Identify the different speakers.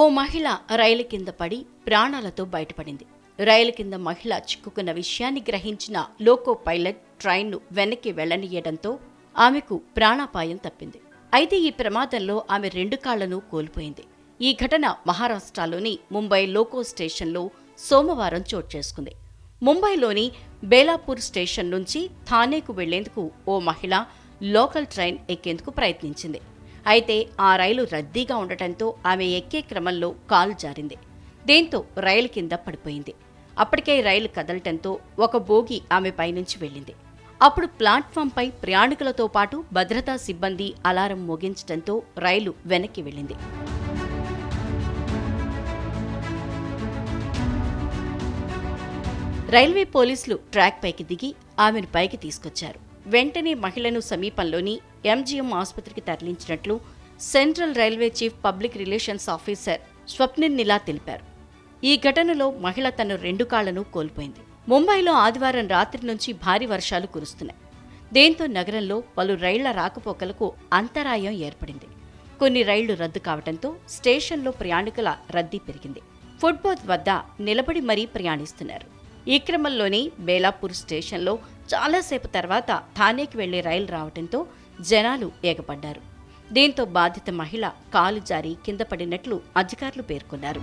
Speaker 1: ఓ మహిళ రైలు కింద పడి ప్రాణాలతో బయటపడింది. రైలు కింద మహిళ చిక్కుకున్న విషయాన్ని గ్రహించిన లోకో పైలట్ ట్రైన్ను వెనక్కి వెళ్ళనీయడంతో ఆమెకు ప్రాణాపాయం తప్పింది. అయితే ఈ ప్రమాదంలో ఆమె రెండు కాళ్ళను కోల్పోయింది. ఈ ఘటన మహారాష్ట్రలోని ముంబై లోకో స్టేషన్లో సోమవారం చోటు చేసుకుంది. ముంబైలోని బేలాపూర్ స్టేషన్ నుంచి థానేకు వెళ్ళేందుకు ఓ మహిళ లోకల్ ట్రైన్ ఎక్కేందుకు ప్రయత్నించింది. అయితే ఆ రైలు రద్దీగా ఉండటంతో ఆమె ఎక్కే క్రమంలో కాలు జారింది. దీంతో రైలు కింద పడిపోయింది. అప్పటికే రైలు కదలటంతో ఒక బోగి ఆమె పైనుంచి వెళ్ళింది. అప్పుడు ప్లాట్ఫామ్పై ప్రయాణికులతో పాటు భద్రతా సిబ్బంది అలారం మోగించడంతో రైలు వెనక్కి వెళ్ళింది. రైల్వే పోలీసులు ట్రాక్ పైకి దిగి ఆమెను పైకి తీసుకొచ్చారు. వెంటనే మహిళను సమీపంలోని ఎంజీఎం ఆసుపత్రికి తరలించినట్లు central railway chief public relations officer Swapnil Nila తెలిపారు. ఈ ఘటనలో మహిళ తన రెండు కాళ్ళను కోల్పోయింది. ముంబైలో ఆదివారం రాత్రి నుంచి భారీ వర్షాలు కురుస్తున్నాయి. దీంతో నగరంలో పలు రైళ్ళ రాకపోకలకు అంతరాయం ఏర్పడింది. కొన్ని రైళ్ళు రద్దు కావడంతో స్టేషన్లో ప్రయాణికుల రద్దీ పెరిగింది. ఫుట్పాత్ వద్ద నిలబడి మరీ ప్రయాణిస్తున్నారు. ఈ క్రమంలోనే బేలాపూర్ స్టేషన్లో చాలాసేపు తర్వాత థానేకి వెళ్ళే రైలు రావడంతో జనాలు ఏగపడ్డారు దీంతో బాధిత మహిళ కాలు జారి కింద పడినట్లు అధికారులు పేర్కొన్నారు.